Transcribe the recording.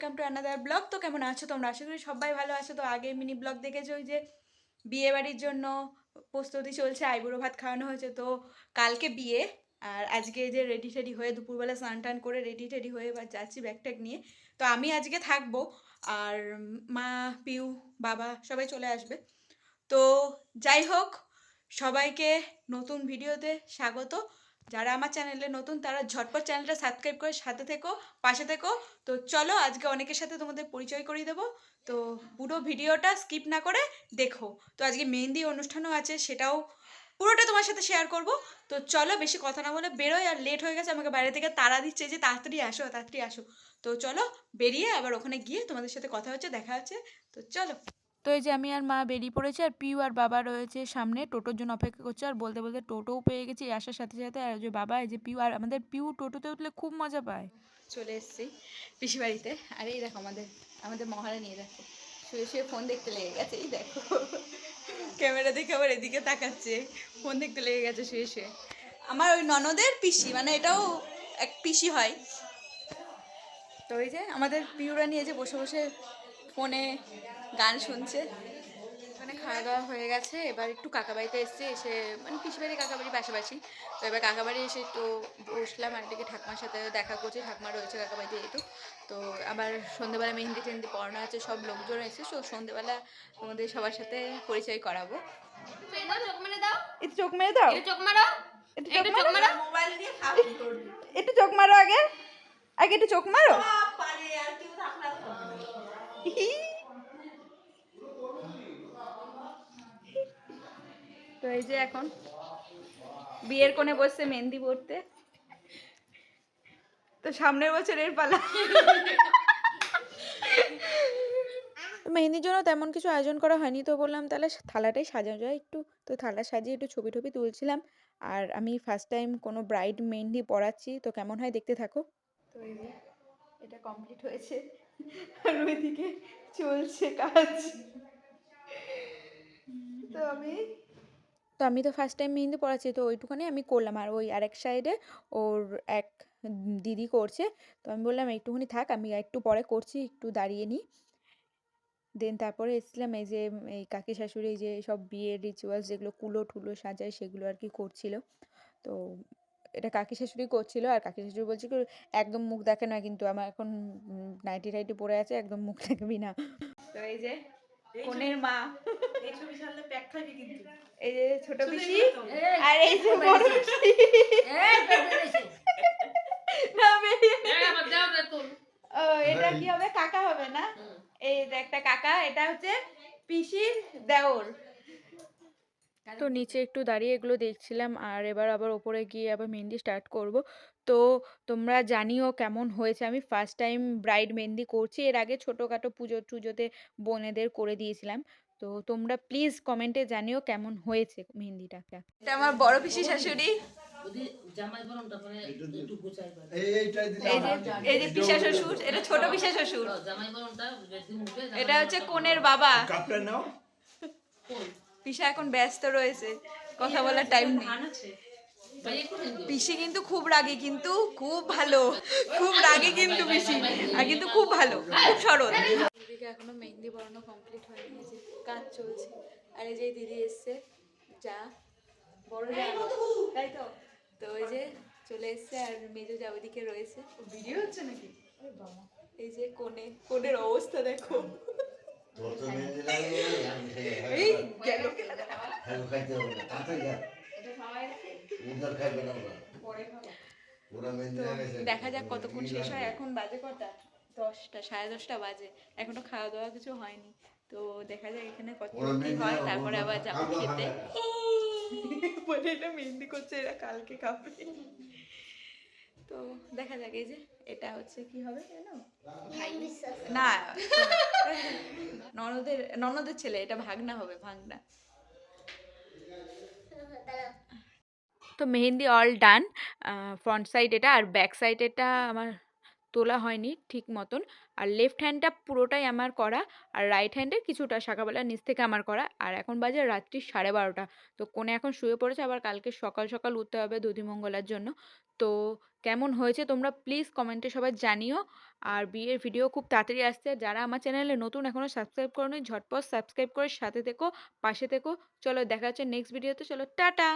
কেমন আছো তোমরা? আশা করি সবাই ভালো আছো। তো আগে মিনি ব্লগ দেখেছ ওই যে বিয়ে বাড়ির জন্য প্রস্তুতি চলছে, আইবুড়ো ভাত খাওয়ানো হয়েছে। তো কালকে বিয়ে, আর আজকে যে রেডি টেডি হয়ে দুপুরবেলা স্নান টান করে রেডি টেডি হয়ে এবার যাচ্ছি ব্যাগ ট্যাগ নিয়ে। তো আমি আজকে থাকব, আর মা, পিউ, বাবা সবাই চলে আসবে। তো যাই হোক, সবাইকে নতুন ভিডিওতে স্বাগত। যারা আমার চ্যানেলে নতুন, তারা ঝটপট চ্যানেলটা সাবস্ক্রাইব করে সাথে থেকো, পাশে থেকো। তো চলো, আজকে অনেকের সাথে তোমাদের পরিচয় করিয়ে দেবো। তো পুরো ভিডিওটা স্কিপ না করে দেখো। তো আজকে মেহেন্দি অনুষ্ঠানও আছে, সেটাও পুরোটা তোমার সাথে শেয়ার করব। তো চলো, বেশি কথা না বলে বেরোয় আর লেট হয়ে গেছে, আমাকে বাইরে থেকে তাড়া দিচ্ছে যে তাড়াতাড়ি আসো তাড়াতাড়ি আসো। তো চলো, বেরিয়ে আবার ওখানে গিয়ে তোমাদের সাথে কথা হচ্ছে, দেখা হচ্ছে। তো চলো। তো এই যে আমি আর মা বেরিয়ে পড়েছি আর পিউ আর বাবা রয়েছে সামনে। টোটোর জন্য অপেক্ষা করছে আর বলতে বলতে টোটোও পেয়ে গেছি। আসার সাথে সাথে আর যে বাবা, এই যে পিউ আর আমাদের পিউ টোটোতে উঠলে খুব মজা পায়। চলে এসেছি পিসি বাড়িতে। আর এই দেখো আমাদের আমাদের মহারানী দেখো। শুয়ে শুয়ে ফোন দেখতে লেগে গেছে, এই দেখো। ক্যামেরা দেখে আবার এদিকে তাকাচ্ছে। ফোন দেখতে লেগে গেছে, শুয়ে শুয়ে। আমার ওই ননদের পিসি মানে এটাও এক পিসি হয়। তো ওই যে আমাদের পিউরা নিয়ে যে বসে বসে ফোনে গান শুনছে। মানে খাওয়া দাওয়া হয়ে গেছে এবার একটু কাকাবাড়িতে এসেছি এসে মানে পিসিবাড়ি কাকাবাড়ি পাশাপাশি। তো এবার কাকাবাড়ি এসে একটু বসলাম আর এদিকে ঠাকুমার সাথে দেখা করছি ঠাকুমা রয়েছে কাকাবাড়িতে একটু তো আবার সন্ধ্যেবেলা মেহেন্দি টেহেন্দি পড়ানো আছে সব লোকজন এসে তো সন্ধ্যেবেলা তোমাদের সবার সাথে পরিচয় করাবো। চোখ মেরে দাও। চোখ মেরে দাও। একটু চোখ মারো। একটু চোখ মারো আগে। আগে একটু চোখ মারো। তো এই যে এখন বিয়ের কোণে বসছে মেহেন্দি পড়তে তো সামনের বছরের পালা। মেহেন্দির জন্য তেমন কিছু আয়োজন করা হয়নি তো বললাম তাহলে থালাটাই সাজানো যায় একটু। তো থালা সাজিয়ে একটু ছবি টবি তুলছিলাম। আর আমি ফার্স্ট টাইম কোনো ব্রাইড মেহেন্দি পড়াচ্ছি তো কেমন হয় দেখতে থাকো। তো এই যে এটা কমপ্লিট হয়েছে। আর ওইদিকে চলছে কাজ। তো আমি তো আমি তো ফার্স্ট টাইম মেহেন্দি পড়াচ্ছি, তো ওইটুখানি আমি করলাম। আর ওই আরেক সাইডে ওর এক দিদি করছে, তো আমি বললাম, একটুখানি থাক, আমি একটু পরে করছি, একটু দাঁড়িয়ে নিই দেন তারপরে এসেছিলাম এই যে, এই কাকি শাশুড়ি যে সব বিয়ের রিচুয়ালস যেগুলো কুলো টুলো সাজায় সেগুলো আর কি করছিল। তো এটা কাকি শাশুড়ি করছিল আর কাকি শাশুড়ি বলছে কি একদম মুখ দেখে না কিন্তু আমার এখন নাইটি টাইটি পরে আছে একদম মুখ দেখবি না। তো এই যে কনের মা। এই ছবি ছাড়লে প্যাক খাবি কিন্তু। এই যে ছোট পিসি আর এই যে বড় পিসি। না, বেরিয়ে। ও এটা কি হবে? কাকা হবে না? এই যে একটা কাকা এটা হচ্ছে পিসির দেওর। তো নিচে একটু দাঁড়িয়ে এগুলো দেখছিলাম আর এবার আবার ওপরে গিয়ে আবার মেহেন্দি স্টার্ট করব। তো তোমরা জানিও কেমন হয়েছে? আমি ফার্স্ট টাইম ব্রাইড মেহেন্দি করছি এর আগে ছোটোখাটো পুজো টুজোতে বোনেদের করে দিয়েছিলাম। তো তোমরা প্লিজ কমেন্টে জানিও কেমন হয়েছে মেহেন্দিটা। এটা আমার বড় পিসি শাশুড়ি। এই যে পিসা শ্বশুর এটা ছোট পিসা শ্বশুর এটা হচ্ছে কোনের বাবা। নাও। পিসা এখন ব্যস্ত রয়েছে কথা বলার টাইম নেই। পিসি কিন্তু খুব রাগী কিন্তু খুব ভালো খুব রাগী কিন্তু পিসি আর কিন্তু খুব ভালো খুব সরল। দিদিকে এখনও মেহেন্দি পড়ানো কমপ্লিট হয়নি এই যে কাজ চলছে। আর এই যে দিদি এসছে যা বড় যা তাই তো? তো ওই যে চলে এসছে আর মেজো যা ওইদিকে রয়েছে। ভিডিও হচ্ছে নাকি? এই যে কোণে কোণের অবস্থা দেখো। দেখা যাক কতক্ষণ শেষ হয় এখন বাজে কটা দশটা সাড়ে দশটা বাজে এখনও খাওয়া দাওয়া কিছু হয়নি তো দেখা যাক এখানে কত কি হয় তারপরে আবার যাব খেতে। বলে এটা মেহেন্দি করছে এরা কালকে খাবে তো দেখা যাক এই যে এটা হচ্ছে কি হবে জানো না ননদের ননদের ছেলে এটা ভাগনা হবে ভাগনা। তো mehendi all done front side এটা আর ব্যাক সাইড এটা আমার তোলা হয়নি ঠিক মতন। আর লেফট হ্যান্ডটা পুরোটাই আমার করা, আর রাইট হ্যান্ডে কিছুটা সকালবেলা নিচ থেকে আমার করা। আর এখন বাজে রাত্রি সাড়ে বারোটা। তো কোণে এখন শুয়ে পড়েছে, আবার কালকে সকাল সকাল উঠতে হবে দধিমঙ্গলার জন্য। তো কেমন হয়েছে তোমরা প্লিজ কমেন্টে সবাই জানিও। আর বিয়ের ভিডিও খুব তাড়াতাড়ি আসছে। যারা আমার চ্যানেলে নতুন এখনও সাবস্ক্রাইব করোনি, ঝটপট সাবস্ক্রাইব করে সাথে থেকো, পাশে থেকো। চলো দেখা হচ্ছে নেক্সট ভিডিওতে চলো, টাটা!